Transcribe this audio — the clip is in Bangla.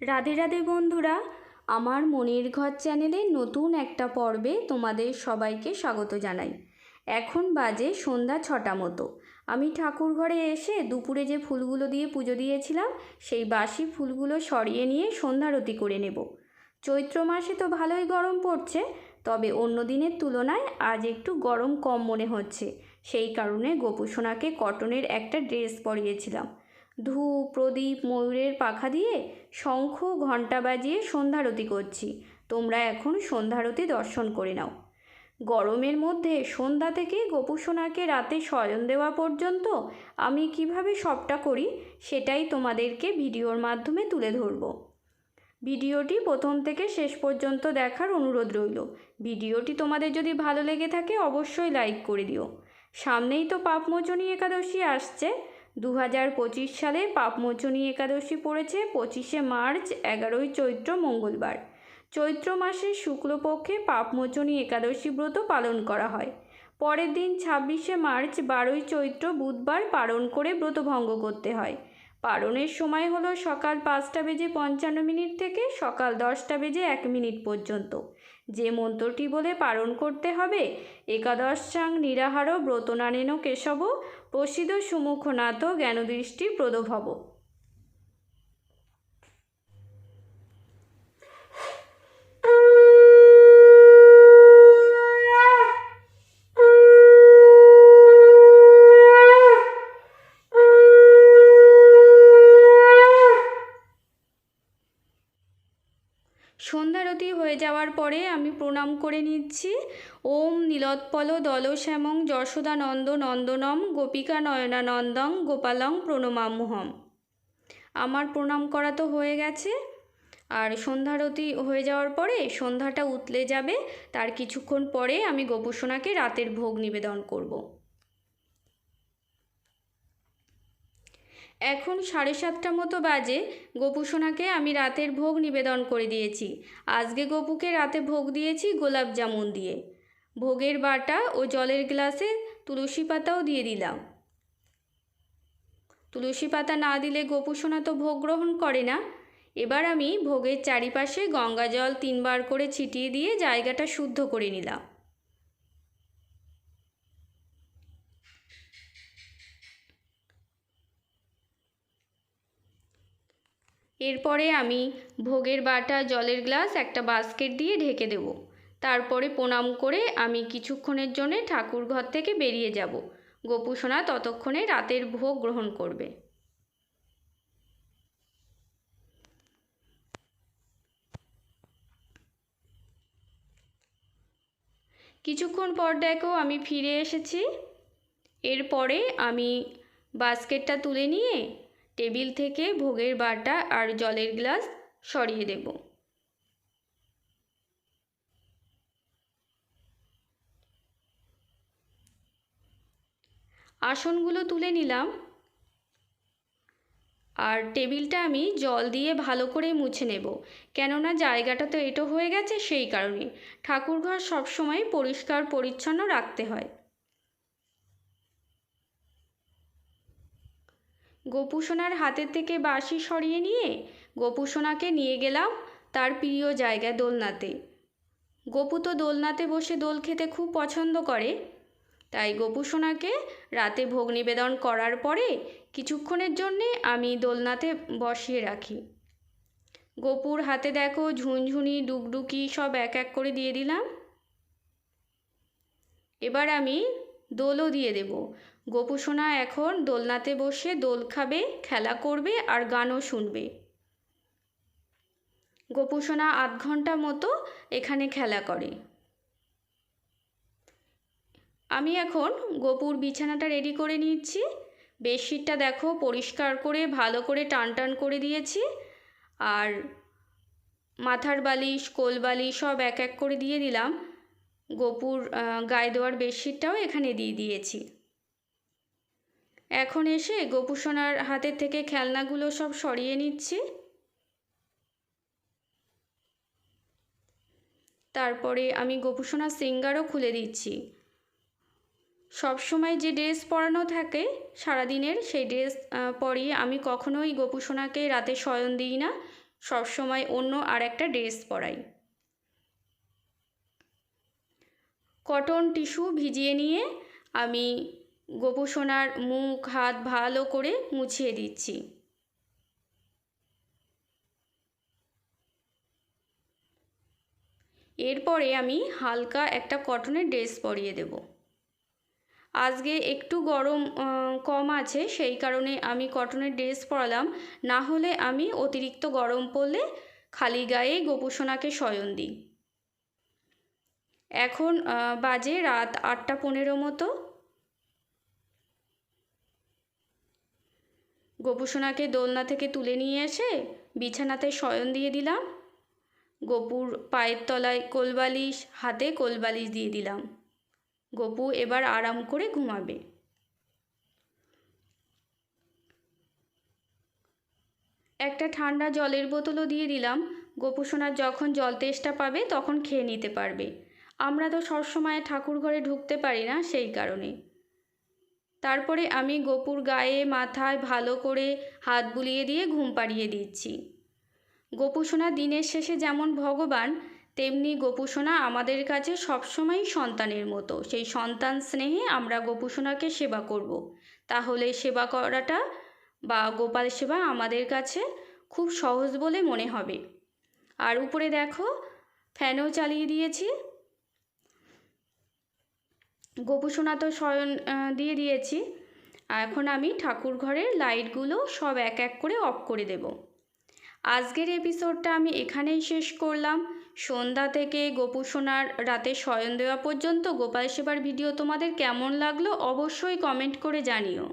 রাধে রাধে বন্ধুরা, আমার মনির ঘর চ্যানেলে নতুন একটা পর্বে তোমাদের সবাইকে স্বাগত জানাই। এখন বাজে সন্ধ্যা ছটা মতো। আমি ঠাকুর ঘরে এসে দুপুরে যে ফুলগুলো দিয়ে পুজো দিয়েছিলাম, সেই বাসি ফুলগুলো সরিয়ে নিয়ে সন্ধ্যারতি করে নেব। চৈত্র মাসে তো ভালোই গরম পড়ছে, তবে অন্য দিনের তুলনায় আজ একটু গরম কম মনে হচ্ছে। সেই কারণে গোপুসোনাকে কটনের একটা ড্রেস পরিয়েছিলাম। ধূপ, প্রদীপ, ময়ূরের পাখা দিয়ে শঙ্খ, ঘণ্টা বাজিয়ে সন্ধ্যারতি করছি। তোমরা এখন সন্ধ্যারতি দর্শন করে নাও। গরমের মধ্যে সন্ধ্যা থেকে গোপুসোনাকে রাতে শয়ন দেওয়া পর্যন্ত আমি কীভাবে সবটা করি, সেটাই তোমাদেরকে ভিডিওর মাধ্যমে তুলে ধরব। ভিডিওটি প্রথম থেকে শেষ পর্যন্ত দেখার অনুরোধ রইল। ভিডিওটি তোমাদের যদি ভালো লেগে থাকে, অবশ্যই লাইক করে দিও। সামনেই তো পাপমোচনী একাদশী আসছে। দু হাজার পঁচিশ সালে পাপমোচনী একাদশী পড়েছে, পঁচিশে মার্চ, এগারোই চৈত্র, মঙ্গলবার। চৈত্র মাসের শুক্লপক্ষে পাপমোচনী একাদশী ব্রত পালন করা হয়। পরের দিন ছাব্বিশে মার্চ, বারোই চৈত্র, বুধবার পালন করে ব্রত ভঙ্গ করতে হয়। পালনের সময় হলো সকাল পাঁচটা বেজে পঞ্চান্ন মিনিট থেকে সকাল দশটা বেজে এক মিনিট পর্যন্ত। যে মন্ত্রটি বলে পালন করতে হবে, একাদশ একাদশাং নিরাহার ব্রতনানেন কেশব, প্রসিদ্ধ সুমুখনাথ জ্ঞানদৃষ্টি প্রদভব। সন্ধ্যারতি হয়ে যাওয়ার পরে আমি প্রণাম করে নিচ্ছি। ওম নীলোৎপল দলশ্যামং যশোদানন্দ নন্দনম গোপিকা নয়নানন্দং গোপালং প্রণমাম্যহম আমার প্রণাম করা তো হয়ে গেছে। আর সন্ধ্যারতি হয়ে যাওয়ার পরে সন্ধ্যাটা উতলে যাবে। তার কিছুক্ষণ পরে আমি গোপুসোনাকে রাতের ভোগ নিবেদন করব। এখন সাড়ে সাতটা মতো বাজে। গোপুসোনাকে আমি রাতের ভোগ নিবেদন করে দিয়েছি। আজকে গোপুকে রাতে ভোগ দিয়েছি গোলাপ জামুন দিয়ে। ভোগের বাটা ও জলের গ্লাসে তুলসী পাতাও দিয়ে দিলাম। তুলসী পাতা না দিলে গোপুসোনা তো ভোগ গ্রহণ করে না। এবার আমি ভোগের চারিপাশে গঙ্গা জল তিনবার করে ছিটিয়ে দিয়ে জায়গাটা শুদ্ধ করে নিলাম। এরপরে আমি ভোগের বাটা, জলের গ্লাস, একটা বাস্কেট দিয়ে ঢেকে দেব। তারপরে প্রণাম করে আমি কিছুক্ষণের জন্যে ঠাকুর ঘর থেকে বেরিয়ে যাব। গোপুসোনা ততক্ষণে রাতের ভোগ গ্রহণ করবে। কিছুক্ষণ পর দেখো আমি ফিরে এসেছি। এরপরে আমি বাস্কেটটা তুলে নিয়ে টেবিল থেকে ভোগের বাটা আর জলের গ্লাস সরিয়ে দেব। আসনগুলো তুলে নিলাম। আর টেবিলটা আমি জল দিয়ে ভালো করে মুছে নেব। কেননা জায়গাটা তো এটো হয়ে গেছে সেই কারণে। ঠাকুরঘর সবসময় পরিষ্কার পরিচ্ছন্ন রাখতে হয়। গোপুসোনার হাতের থেকে বাঁশি সরিয়ে নিয়ে গোপুসোনাকে নিয়ে গেলাম তার প্রিয় জায়গায় দোলনাতে। গোপু তো দোলনাতে বসে দোল খেতে খুব পছন্দ করে। তাই গোপুসোনাকে রাতে ভোগ নিবেদন করার পরে কিছুক্ষণের জন্যে আমি দোলনাতে বসিয়ে রাখি। গোপুর হাতে দেখো ঝুনঝুনি ডুকডুকি সব এক এক করে দিয়ে দিলাম। এবার আমি দোলও দিয়ে দেব। গোপুসোনা এখন দোলনাতে বসে দোল খাবে, খেলা করবে আর গানও শুনবে। গোপুসোনা আধ ঘণ্টা মতো এখানে খেলা করে। আমি এখন গোপুর বিছানাটা রেডি করে নিচ্ছি। বেডশিটটা দেখো পরিষ্কার করে, ভালো করে টান টান করে দিয়েছি। আর মাথার বালিশ, কোল বালিশ সব এক এক করে দিয়ে দিলাম। গোপুর গায়ে দেওয়ার বেডশিটটাও এখানে দিয়ে দিয়েছি। এখন এসে গোপুসোনার হাতের থেকে খেলনাগুলো সব সরিয়ে নিচ্ছি। তারপরে আমি গোপুসোনার সিঙ্গারও খুলে দিচ্ছি। সব সময় যে ড্রেস পরানো থাকে সারাদিনের সেই ড্রেস পরিয়ে আমি কখনোই গোপুসোনাকে রাতে শয়ন দিই না সবসময় অন্য আর একটা ড্রেস পরাই। কটন টিস্যু ভিজিয়ে নিয়ে আমি গোপুসোনার মুখ, হাত ভালো করে মুছিয়ে দিচ্ছি। এরপরে আমি হালকা একটা কটনের ড্রেস পরিয়ে দেব। আজকে একটু গরম কম আছে, সেই কারণে আমি কটনের ড্রেস পরালাম। না হলে আমি অতিরিক্ত গরম পড়লে খালি গায়ে গোপুসোনাকে শয়ন দিই। এখন বাজে রাত আটটা পনেরো মতো। গোপুসোনাকে দোলনা থেকে তুলে নিয়ে এসে বিছানাতে শয়ন দিয়ে দিলাম। গপুর পায়ের তলায় কোলবালিশ, হাতে কোলবালিশ দিয়ে দিলাম। গপু এবার আরাম করে ঘুমাবে। একটা ঠান্ডা জলের বোতলও দিয়ে দিলাম। গোপুসোনার যখন জল তেষ্টা পাবে তখন খেয়ে নিতে পারবে। আমরা তো সবসময় ঠাকুর ঘরে ঢুকতে পারি না সেই কারণে। তারপরে আমি গোপুর গায়ে, মাথায় ভালো করে হাত বুলিয়ে দিয়ে ঘুম পাড়িয়ে দিচ্ছি। গোপুসোনা দিনের শেষে যেমন ভগবান, তেমনি গোপুসোনা আমাদের কাছে সবসময়ই সন্তানের মতো। সেই সন্তান স্নেহে আমরা গোপুসোনাকে সেবা করব। তাহলে সেবা করাটা বা গোপাল সেবা আমাদের কাছে খুব সহজ বলে মনে হবে। আর উপরে দেখো, ফ্যানও চালিয়ে দিয়েছি। গোপুসোনা তো শয়ন দিয়ে দিয়েছি। এখন আমি ঠাকুর ঘরের লাইটগুলো সব এক এক করে অফ করে দেব। আজকের এপিসোডটা আমি এখানেই শেষ করলাম। সন্ধ্যা থেকে গোপুসোনার রাতে শয়ন দেওয়া পর্যন্ত গোপাল সেবার ভিডিও তোমাদের কেমন লাগল অবশ্যই কমেন্ট করে জানিও।